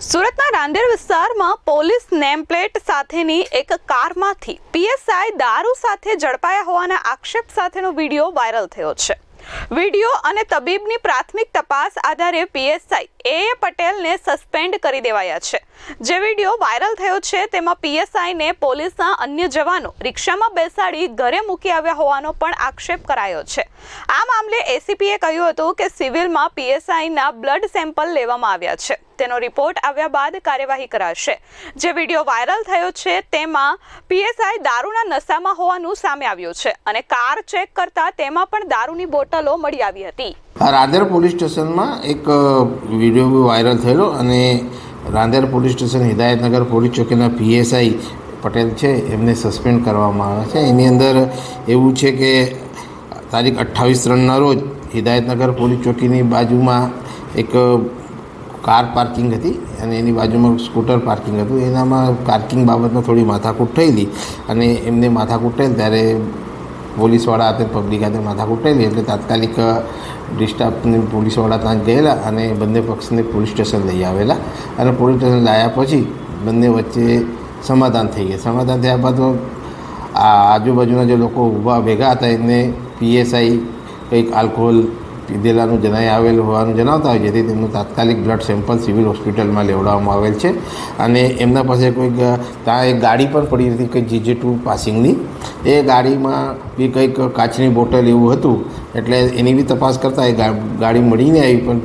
સુરતના રાંદેર વિસ્તારમાં police nameplate સાથેની એક કારમાંથી પીએસઆઈ દારૂ સાથે ઝડપાયા હોવાના આક્ષેપ સાથેનો વીડિયો વાયરલ થયો છે. વીડિયો અને તબીબની પ્રાથમિક તપાસ આધારે પીએસઆઈ એ પટેલને સસ્પેન્ડ કરી દેવાયા છે. જે વીડિયો વાયરલ થયો છે, તેમાં પીએસઆઈને પોલીસના અન્ય જવાનો રિક્ષામાં બેસાડી ઘરે મૂકી આવ્યા હોવાનો પણ આક્ષેપ કરાયો છે. આ મામલે એસીપીએ કહ્યું હતું કે સિવિલમાં પીએસઆઈના બ્લડ સેમ્પલ લેવામાં આવ્યા છે. તેનો રિપોર્ટ આવ્યા બાદ કાર્યવાહી કરાશે. જે વીડિયો વાયરલ થયો છે, તેમાં પીએસઆઈ દારૂના નશામાં હોવાનું સામે આવ્યું છે અને કાર ચેક કરતા તેમાં પણ દારૂની બોટલો મળી આવી હતી. રાંદેર પોલીસ સ્ટેશનમાં એક વીડિયો વાયરલ થયેલો અને Rander police station Hidayatnagar police ચોકીના PSI Patel છે, એમને સસ્પેન્ડ કરવામાં આવ્યા છે. એની અંદર એવું છે કે તારીખ અઠ્ઠાવીસ ત્રણના રોજ હિદાયતનગર પોલીસ ચોકીની બાજુમાં એક કાર પાર્કિંગ હતી અને એની બાજુમાં સ્કૂટર પાર્કિંગ હતું. એનામાં પાર્કિંગ બાબતમાં થોડી માથાકૂટ થયેલી અને એમને માથાકૂટ થયેલ ત્યારે પોલીસવાળા હાથે પબ્લિક હાથે માથાકૂટ થયેલી એટલે તાત્કાલિક ડિસ્ટાફને પોલીસવાળા ત્યાં ગયેલા અને બંને પક્ષને પોલીસ સ્ટેશન લઈ આવેલા. અને પોલીસ સ્ટેશન લાવ્યા પછી બંને વચ્ચે સમાધાન થઈ ગયા. સમાધાન થયા બાદ આ આજુબાજુના જે લોકો ઊભા ભેગા હતા, એમને પીએસઆઈ કંઈક આલ્કોહોલ પીધેલાનું જણાઈ આવેલ હોવાનું જણાવતા હોય, જેથી તેમનું તાત્કાલિક બ્લડ સેમ્પલ સિવિલ હોસ્પિટલમાં લેવડાવવામાં આવેલ છે. અને એમના પાસે કોઈક ત્યાં એક ગાડી પણ પડી હતી, કંઈક જીજે ટુ પાસિંગની. એ ગાડીમાં બી કંઈક કાચની બોટલ એવું હતું, એટલે એની બી તપાસ કરતાં એ ગાડી મળીને આવી, પણ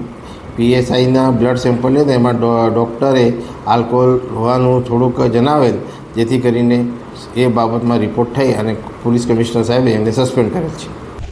પીએસઆઈના બ્લડ સેમ્પલ લીધા, એમાં ડૉક્ટરે આલ્કોહોલ હોવાનું થોડુંક જણાવેલ, જેથી કરીને એ બાબતમાં રિપોર્ટ થઈ અને પોલીસ કમિશનર સાહેબે એમને સસ્પેન્ડ કરેલ છે.